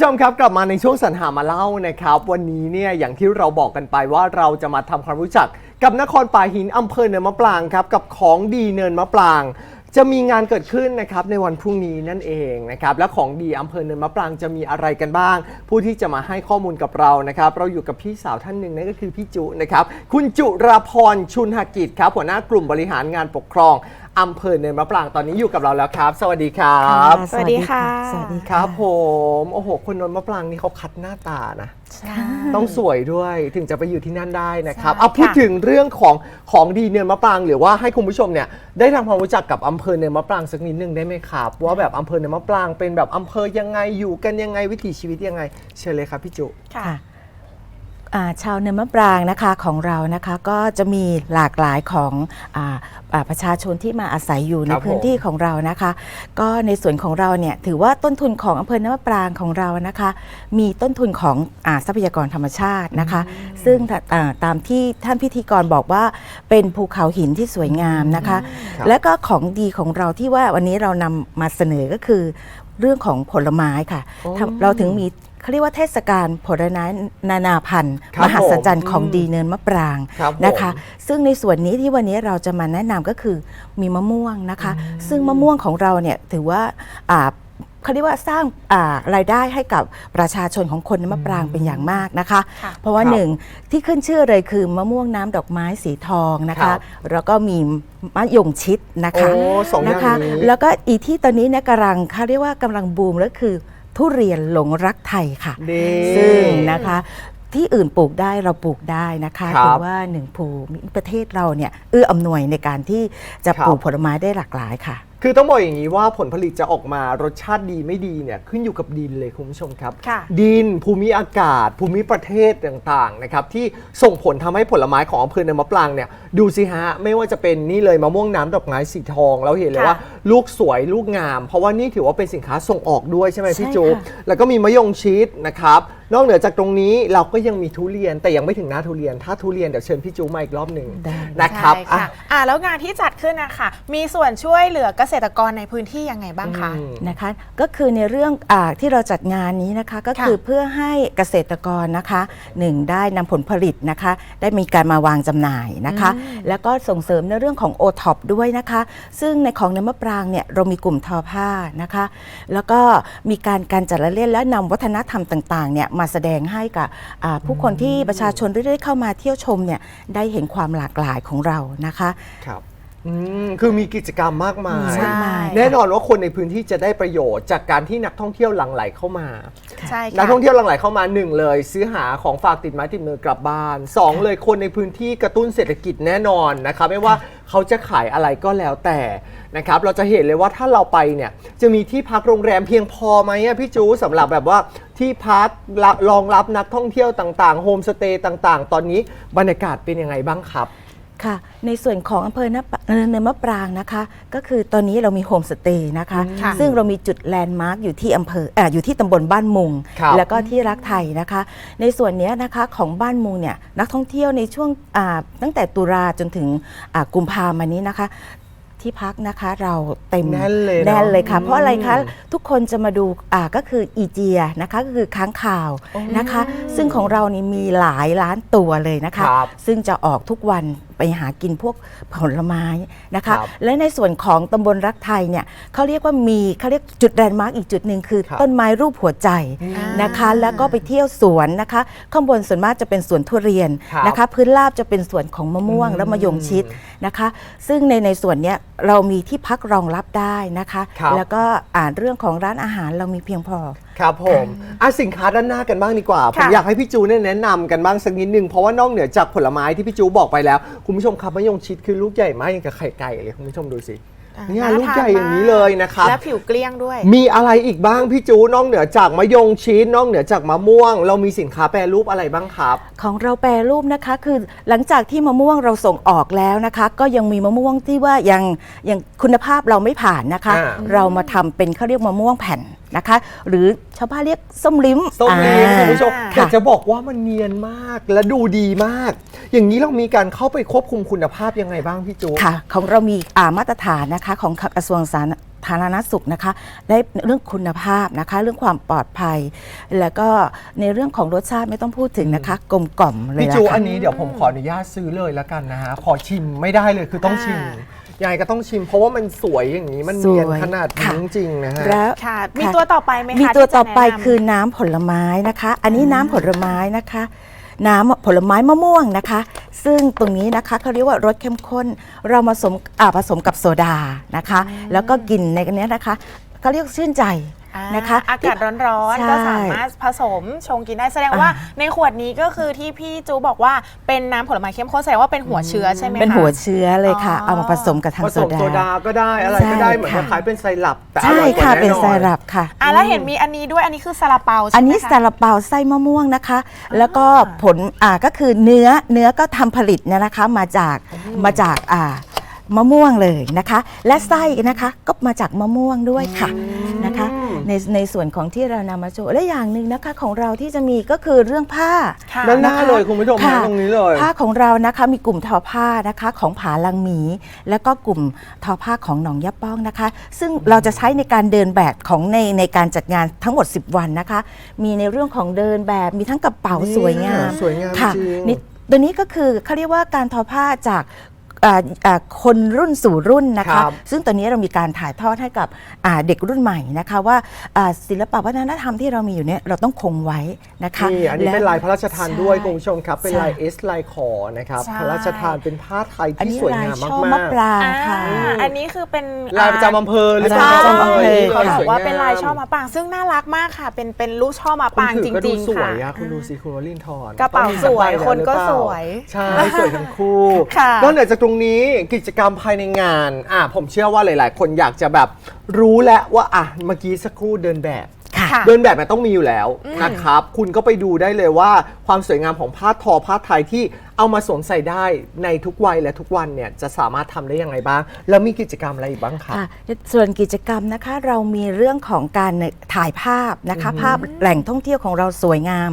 ผู้ชมครับกลับมาในช่วงสรรหามาเล่านะครับ วันนี้เนี่ยอย่างที่เราบอกกันไปว่าเราจะมาทำความรู้จักกับนครป่าหินอำเภอเนินมะปรางครับกับของดีเนินมะปราง จะมีงานเกิดขึ้นนะครับในวันพรุ่งนี้นั่นเองนะครับและของดีอำเภอเนินมะปรางจะมีอะไรกันบ้าง ผู้ที่จะมาให้ข้อมูลกับเรานะครับเราอยู่กับพี่สาวท่านหนึ่งนั่นก็คือพี่จุนะครับคุณจุราพรชุนหกิจครับหัวหน้ากลุ่มบริหารงานปกครอง อำเภอเนินมะปรางตอนนี้อยู่กับเราแล้วครับ สวัสดีครับ สวัสดีค่ะ สวัสดีคค่ะรับผมโอ้โหคนนนท์มะปรางนี่เขาคัดหน้าตานะต้องสวยด้วยถึงจะไปอยู่ที่นั่นได้นะครับ ใช่เอาพูดค่ะ ถึงเรื่องของของดีเนินมะปราง หรือว่าให้คุณผู้ชมเนี่ยได้ทำความรู้จักกับอำเภอเนินมะปรางสักนิดนึงได้ไหมครับ ว่าแบบอำเภอเนินมะปรางเป็นแบบอำเภอยังไงอยู่กันยังไงวิถีชีวิตยังไง เชิญเลยครับพี่จุ ค่ะ ค่ะอ่า ชาวเนินมะปรางนะคะของเรานะคะก็จะมีหลากหลายของอาอ่าประชาชนที่มาอาศัยอยู่ในครับพื้นผมที่ของเรานะคะ ก็ในส่วนของเราเนี่ยถือว่าต้นทุนของอำเภอเนินมะปรางของเรานะคะ มีต้นทุนของอาทรัพยากรธรรมชาตินะคะ ซึ่งถ้าอ่าตามที่ท่านพิธีกรบอกว่าเป็นภูเขาหินที่สวยงามนะคะครับและก็ของดีของเราที่ว่าวันนี้เรานำมาเสนอก็คือ เรื่องของผลไม้ค่ะโอ้ทำเราถึงมีเขาเรียกว่าเทศกาลผลไม้นานาพันธุ์ ครับมหัศจรรย์ผมของดีเนินมะปรางครับผมนะคะ ซึ่งในส่วนนี้ที่วันนี้เราจะมาแนะนำก็คือมีมะม่วงนะคะ ซึ่งมะม่วงของเราเนี่ยถือว่าอ่า เขาเรียกว่าสร้างอ่ารายได้ให้กับประชาชนของคนในมะปรางเป็นอย่างมากนะคะ ค่ะ เพราะว่าครับหนึ่งที่ขึ้นชื่อเลยคือมะม่วงน้ำดอกไม้สีทองนะครัคะ บ แล้วก็มีมะยงชิดนะคะโอ้สองอย่างนะคะ นี้ แล้วก็อีกที่ตอนนี้เนี่ยกำลังเขาเรียกว่ากำลังบูมแล้วคือทุเรียนหลงรักไทยค่ะ นี่ ซึ่งนะคะที่อื่นปลูกได้เราปลูกได้นะคะครับถือว่าหนึ่งภูมิประเทศเราเนี่ยเอื้ออำนวยในการที่จะครับ ปลูกผลไม้ได้หลากหลายค่ะ คือต้องบอกอย่างนี้ว่าผลผลิตจะออกมารสชาติดีไม่ดีเนี่ยขึ้นอยู่กับดินเลยคุณผู้ชมครับ ค่ะ ดินภูมิอากาศ ภูมิประเทศต่างๆนะครับที่ส่งผลทำให้ผลไม้ของอำเภอเนินมะปรางเนี่ยดูสิฮะไม่ว่าจะเป็นนี่เลยมะม่วงน้ำดอกไม้สีทองเราเห็นเลยค่ะว่า ลูกสวยลูกงาม เพราะว่านี่ถือว่าเป็นสินค้าส่งออกด้วยใช่ไหมพี่ใช่จูค่ะ แล้วก็มีมะยงชิดนะครับ นอกเหนือจากตรงนี้เราก็ยังมีทุเรียนแต่ยังไม่ถึงหน้าทุเรียน ถ้าทุเรียนเดี๋ยวเชิญพี่จูมาอีกรอบหนึ่งได้นะครับใช่อะค่ะอ่าแล้วงานที่จัดขึ้นนะคะมีส่วนช่วยเหลือเกษตรกรในพื้นที่ยังไงบ้างคะ อืม นะคะก็คือในเรื่องอาที่เราจัดงานนี้นะคะก็คือค่ะเพื่อให้เกษตรกรนะคะหนึ่งได้นำผลผลิตนะคะ ได้มีการมาวางจำหน่ายนะคะแล้วก็ส่งเสริมในเรื่องของโอท็อปด้วยนะคะ ซึ่งในของในมะปรางเนี่ยเรามีกลุ่มทอผ้านะคะ แล้วก็มีการการจัดละเล่นและนำวัฒนธรรมต่างๆเนี่ยมาแสดงให้กับผู้คนที่ประชาชนเรื่อยๆเข้ามาเที่ยวชมเนี่ยได้เห็นความหลากหลายของเรานะคะครับ อืมคือมีกิจกรรมมากมาย ใช่ แน่นอนว่าคนในพื้นที่จะได้ประโยชน์จากการที่นักท่องเที่ยวหลั่งไหลเข้ามา ใช่นักค่ะ ท่องเที่ยวหลั่งไหลเข้ามาหนึ่งเลย ซื้อหาของฝากติดไม้ติดมือกลับบ้านสองเลยคนในพื้นที่กระตุ้นเศรษฐกิจแน่นอนนะครับไม่ว่าเขาจะขายอะไรก็แล้วแต่นะครับเราจะเห็นเลยว่าถ้าเราไปเนี่ยจะมีที่พักโรงแรมเพียงพอไหมอะพี่จูสำหรับแบบว่าที่พักละรองรับนักท่องเที่ยวต่างๆโฮมสเตย์ต่างๆ ตอนนี้บรรยากาศเป็นยังไงบ้างครับ ค่ะ ในส่วนของอำเภอเนปเอ่อเนินมะปรางนะคะ ก็คือตอนนี้เรามีโฮมสเตย์นะคะ ค่ะซึ่งเรามีจุดแลนด์มาร์กอยู่ที่อำเภออ่าอยู่ที่ตำบลบ้านมุง ครับแล้วก็ที่รักไทยนะคะ ในส่วนเนี้ยนะคะของบ้านมุงเนี่ยนักท่องเที่ยวในช่วงอ่าตั้งแต่ตุลาจนถึงอ่ากุมภามานี้นะคะ ที่พักนะคะเราเต็มแน่นเลยเนอะแน่นเลยค่ะ เพราะอะไรคะอืมทุกคนจะมาดูอ่าก็คืออีเจียนะคะก็คือค้างข่าวนะคะ ซึ่งของเรานี่มีหลายล้านตัวเลยนะคะ ครับ ซึ่งจะออกทุกวัน ไปหากินพวกผลไม้นะคะ ครับและในส่วนของตำบลรักไทยเนี่ยเขาเรียกว่ามีเขาเรียกจุดแลนด์มาร์กอีกจุดหนึ่งคือ ครับ ต้นไม้รูปหัวใจอ่านนะคะ แล้วก็ไปเที่ยวสวนนะคะ ข้างบนส่วนมากจะเป็นสวนทุเรียนครับนะคะ พื้นราบจะเป็นสวนของมะม่วงอืมและมะยงชิดนะคะ ซึ่งในในส่วนเนี้ยเรามีที่พักรองรับได้นะคะ ครับ แล้วก็อ่านเรื่องของร้านอาหารเรามีเพียงพอ ครับผมอะสินค้าด้านหน้ากันบ้างดีกว่า ผมค่ะอยากให้พี่จูเนี่ยแนะนำกันบ้างสักนิดนึง เพราะว่านอกเหนือจากผลไม้ที่พี่จูบอกไปแล้ว คุณผู้ชมครับมะยงชิดคือลูกใหญ่มากอย่างกับไข่ไก่เลยคุณผู้ชมดูสิอ่าเนี่ยน่าลูกทานใหญ่อย่างนี้เลยนะครับ และผิวเกลี้ยงด้วย มีอะไรอีกบ้างพี่จูนอกเหนือจากมะยงชิดนอกเหนือจากมะม่วง เรามีสินค้าแปรรูปอะไรบ้างครับ ของเราแปรรูปนะคะ คือหลังจากที่มะม่วงเราส่งออกแล้วนะคะ ก็ยังมีมะม่วงที่ว่ายังยังคุณภาพเราไม่ผ่านนะคะ อ่า เรามาทำเป็นเขาเรียกมะม่วงแผ่น นะคะ หรือชาวบ้านเรียกส้มลิ้มส้มเลี้ยงอ่าคุณผู้ชมอ่าอยากจะบอกว่ามันเนียนมากและดูดีมาก อย่างนี้เรามีการเข้าไปควบคุมคุณภาพยังไงบ้างพี่จูค่ะของเรามีอ่ามาตรฐานนะคะของกระทรวงสาธารณธารณสุขนะคะได้เรื่องคุณภาพนะคะ เรื่องความปลอดภัย แล้วก็ในเรื่องของรสชาติไม่ต้องพูดถึงนะคะ กลมกล่อมเลยพี่นะจูคะอันนี้เดี๋ยวผมขออนุญาตซื้อเลยแล้วกันนะฮะ ขอชิมไม่ได้เลยคือต้องชิม อ่ ยังไงก็ต้องชิมเพราะว่ามันสวยอย่างนี้มันสวยเนียนขนาดนี้ค่ะ จริงๆนะฮะ แล้ว ค่ะ มีตัวต่อไปไหมคะมีตัวที่จะต่อไปแนะนำ คือน้ำผลไม้นะคะ อันนี้น้ำผลไม้นะคะ น้ำผลไม้มะม่วงนะคะ ซึ่งตรงนี้นะคะเขาเรียกว่ารสเข้มข้น เรามาผสมอ่าผสมกับโซดานะคะ แล้วก็กินในกันนี้ยนะคะเขาเรียกชื่นใจอ่า นะคะ อากาศร้อนใช่ๆก็สามารถผสมชงกินได้แสดงว่าอ่าในขวดนี้ก็คือที่พี่จูบอกว่าเป็นน้ำผลไม้เข้มข้นแสดงว่าเป็นหัวเชื้อใช่ไหมคะเป็นหัวเชื้อเลยค่ะอ๋อเอามาผสมกับทางผโซสมดา โซดาก็ได้อะไรก็ได้ ใช่เหมือนค่ะคล้ายๆเป็นไซรัปแต่อใช่ร่อยกว่าค่ะแเป็นไซรัปค่ะ อะแล้วเห็นมีอันนี้ด้วยอันนี้คือซาลาเปาใช่ไหมคะ อันนี้ซาลาเปาไส้มะม่วงนะคะ แล้วก็ผลอ่าก็คือเนื้อเนื้อก็ทำผลิตเนี่ยนะคะมาจากมาจากอ่ามะม่วงเลยนะคะ และไส้นะคะก็มาจากมะม่วงด้วยค่ะนะคะ ในในส่วนของที่เรานำมาโชว์และอย่างหนึ่งนะคะของเราที่จะมีก็คือเรื่องผ้า ค่ะ ด้านหน้านะคะเลยคุณผู้ชมค่ะ นะตรงนี้เลย ผ้าของเรานะคะมีกลุ่มทอผ้านะคะของผาลังหมี แล้วก็กลุ่มทอผ้าของหนองยะป้องนะคะ ซึ่งเราจะใช้ในการเดินแบบของในในการจัดงานทั้งหมด 10 วันนะคะ มีในเรื่องของเดินแบบมีทั้งกระเป๋านี่สวยงามสวยงามค่ะจริงนี่ตัวนี้ก็คือเขาเรียกว่าการทอผ้าจากอ่าอ่า คนรุ่นสู่รุ่นนะครัคะบซึ่งตอนนี้เรามีการถ่ายทอดให้กับอ่าเด็กรุ่นใหม่นะคะว่าอ่าศิลปะวัฒนธรรมที่เรามีอยู่เนี่ยเราต้องคงไว้นะคะนี่อันนี้และเป็นลายพระราชทานด้วยใช่คุณผู้ชมครับ เป็นใช่ลายเอสลายคอนะครับใช่พระราชทานเป็นผ้าไทยอันที่นี้สวยลายงามช่อมามะกปรางอ่าค่ะอันนี้คือเป็นๆลายประจำอำเภอหรือเปใช่ล่าประจำอำเภอนี่เขาลบอสวยกว่าเป็นลายงมช่อมะปราง ซึ่งน่ารักมากค่ะ เป็นเป็นลูกช่อมะคุปณรางถืจอก็ดูริงสๆวค่ะยอะคุณดูสิคุณวลินทร์กระเป๋าต้องมีสวยสัใบคนก็แล้หรือเปล่าสวยใช่สวยทั้งคู่ค่ะนอกเหนือจากตรงนี้กิจกรรมภายในงานอะผมเชื่อว่าหลาย ๆ คนอยากจะแบบรู้แล้วว่าอะเมื่อกี้สักครู่เดินแบบ ค่ะ เดินแบบมันต้องมีอยู่แล้วนะครับ คุณก็ไปดูได้เลยว่าความสวยงามของผ้าทอผ้าไทยที่ เอามาสวมใส่ได้ในทุกวัยและทุกวันเนี่ยจะสามารถทำได้ยังไงบ้าง แล้วมีกิจกรรมอะไรอีกบ้างครับค่ะส่วนกิจกรรมนะคะเรามีเรื่องของการถ่ายภาพนะคะ ภาพแหล่งท่องเที่ยวของเราสวยงาม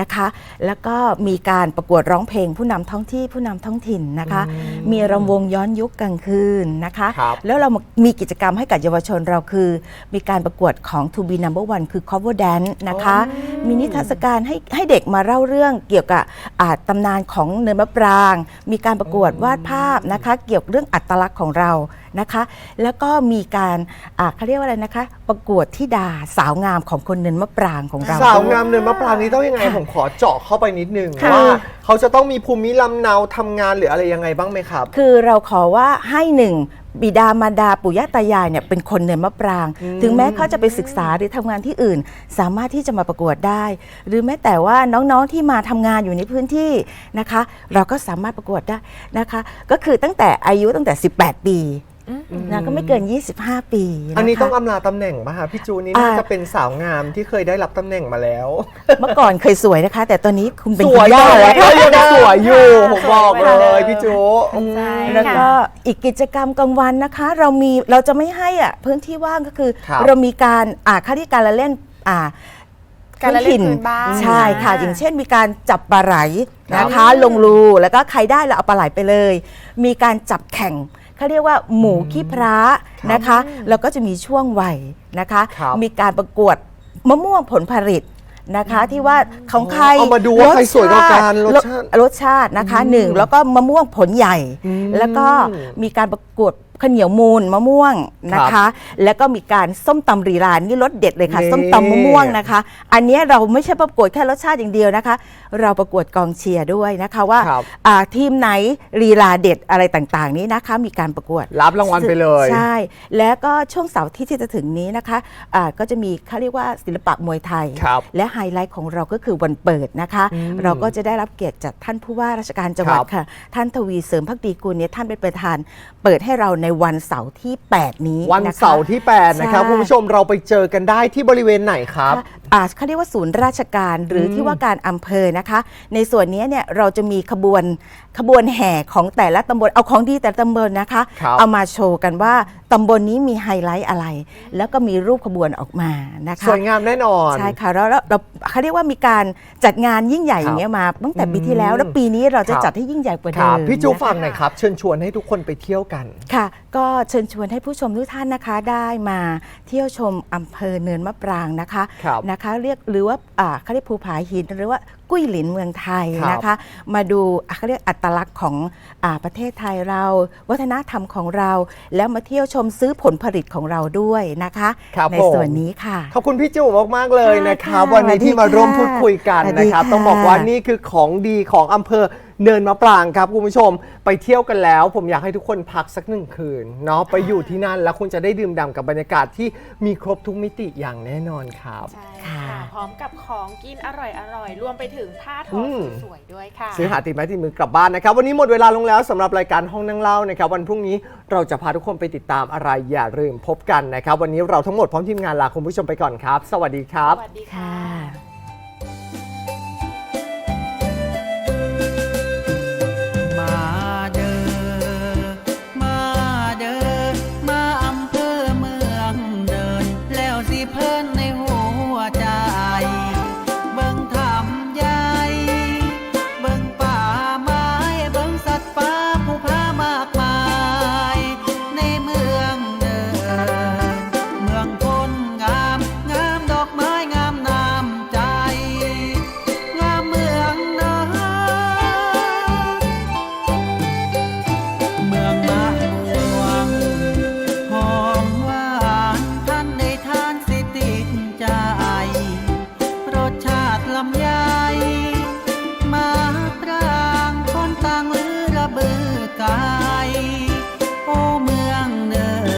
นะคะ แล้วก็มีการประกวดร้องเพลงผู้นำท้องที่ผู้นำท้องถิ่นนะคะ มีรำวงย้อนยุคกลางคืนนะคะ ครับแล้วเรามีกิจกรรมให้กับเยาวชนเราคือ มีการประกวดของ To be number one คือ cover dance นะคะ มีนิทรรศการให้ให้เด็กมาเล่าเรื่องเกี่ยวกับอ่าตำนานของเนินมะปราง มีการประกวดวาดภาพนะคะ เกี่ยวกับเรื่องอัตลักษณ์ของเรานะคะ แล้วก็มีการอ่าเขาเรียกว่าอะไรนะคะ ประกวดที่ดาสาวงามของคนเนินมะปรางของเรา สาวงามเนินมะปรางนี้ต้องยังไงผมขอเจาะเข้าไปนิดนึงค่ะ ว่าเขาจะต้องมีภูมิลำเนาทำงานหรืออะไรยังไงบ้างไหมครับ คือเราขอว่าให้หนึ่ง บิดามารดาปู่ย่าตายายเนี่ยเป็นคนเนินมะปราง ถึงแม้เขาจะไปศึกษาหรือทำงานที่อื่น สามารถที่จะมาประกวดได้ หรือแม้แต่ว่าน้องๆที่มาทำงานอยู่ในพื้นที่นะคะ เราก็สามารถประกวดได้นะคะ ก็คือตั้งแต่อายุตั้งแต่ 18 ปี นะก็ไม่เกิน 25 ปีะคะ อันนี้ต้องอำลาตำแหน่งป่ะคะพี่จูนี่อ่าน่า จะเป็นสาวงามที่เคยได้รับตำแหน่งมาแล้วเมื่อก่อนเคยสวยนะคะ แต่ตอนนี้คุณเป็นสคุวยณย่าเลแล้ยวก็ยังสวยอยู่ผมบอกเลสวยไปเลยยพี่จูใช่แล้วก็ค่ะอีกกิจกรรมกลางวันนะคะ เรามีเราจะไม่ให้อะพื้นที่ว่างก็คือ ครับเรามีการอ่าค่าที่การละเล่นอ่าการละเล่นพื้นบ้านใช่ค่ะ อ่า อย่างเช่น มีการจับปลาไหลนะครัคะบลงรูแล้วก็ใครได้เราเอาปลาไหลไปเลย มีการจับแข่ง เขาเรียกว่าหมูขี้พระนะคะ แล้วก็จะมีช่วงวัยนะคะ ครับ มีการประกวดมะม่วงผลผลิตนะคะ ที่ว่าของใครเอามาดูว่าใครสวยกว่ากันรสชาติ รสชาตินะคะหนึ่งแล้วก็มะม่วงผลใหญ่ แล้วก็มีการประกวด ข้าวเหนียวมูลมะม่วงนะคะ แล้วก็มีการส้มตำรีลานนี่รสเด็ดเลยค่ะนี่ ส้มตำมะม่วงนะคะ อันเนี้ยเราไม่ใช่ประกวดแค่รสชาติอย่างเดียวนะคะ เราประกวดกองเชียร์ด้วยนะคะว่าครับ อ่าทีมไหนลีลาเด็ดอะไรต่างๆ นี้นะคะมีการประกวด รับรางวัลไปเลย ใช่ แล้วก็ช่วงเสาร์อาที่ที่จะถึงนี้นะคะอ่าก็จะมีเขาเรียกว่าศิลปะมวยไทย ครับและไฮไลท์ของเราก็คือวันเปิดนะคะเราก็จะได้รับเกียรติจากท่านผู้ว่าราชการจังหวัดครับ ค่ะ ท่านทวีเสริมพักดีกุลเนี่ยท่านเป็นประธานเปิดให้เราในวันเสาร์ที่ 8 นี้วันนะคะเสาร์ที่ 8 นะครับใช่คุณผู้ชมเราไปเจอกันได้ที่บริเวณไหนครับอ่าเขาเรียกว่าศูนย์ราชการหรือที่ว่าการอำเภอนะคะ ในส่วนนี้เนี่ยเราจะมีขบวนขบวนแห่ของแต่ละตำบลเอาของดีแต่ละตำบลนะคะครับเอามาโชว์กันว่า ตำบลนี้มีไฮไลท์อะไร แล้วก็มีรูปขบวนออกมานะคะ สวยงามแน่นอน ใช่ค่ะแล้วแล้วเราเขาเรียกว่ามีการจัดงานยิ่งใหญ่ครับอย่างเงี้ยมาตั้งแต่ปีที่แล้ว แล้วปีนี้เราจะครับจัดให้ยิ่งใหญ่กว่าคเดิรับมพี่จูนะคะฟังหน่อยครับ เชิญชวนให้ทุกคนไปเที่ยวกันค่ะ ก็เชิญชวนให้ผู้ชมทุกท่านนะคะได้มาเที่ยวชมอำเภอเนินมะปรางนะคะครับนะคะ เรียกหรือว่าอ่าเขาเรียกภูผาหินหรือว่า กุ้ยหลินเมืองไทยครับนะคะ มาดูอะเขาเรียกอัตลักษณ์ของอาประเทศไทยเรา วัฒนธรรมของเรา แล้วมาเที่ยวชมซื้อผลผลิตของเราด้วยนะคะครับในผมส่วนนี้ค่ะ ขอบคุณพี่จู่มากๆเลยนะครับค่ะวันนี้ที่มาร่วมสวัสดีพูดคุยกันค่ะนะครับสวัสดีค่ะต้องบอกว่านี่คือของดีของอำเภอ เนินมะปรางครับคุณผู้ชม ไปเที่ยวกันแล้ว ผมอยากให้ทุกคนพักสักหนึ่งคืนเนาะไปอยู่ที่นั่นแล้วคุณจะได้ดื่มด่ำกับบรรยากาศที่มีครบทุกมิติอย่างแน่นอนครับ ใช่ค่ะค่ะพร้อมกับของกินอร่อยๆ รวมไปถึงผ้าทอือมสวยๆด้วยค่ะ ซื้อหาติดไม้ติดมือกลับบ้านนะครับ วันนี้หมดเวลาลงแล้วสำหรับรายการห้องนั่งเล่านะครับ วันพรุ่งนี้เราจะพาทุกคนไปติดตามอะไรอย่าลืมพบกันนะครับ วันนี้เราทั้งหมดพร้อมทีมงานลาคุณผู้ชมไปก่อนครับ สวัสดีครับสวัสดีค่ะ ค่ะ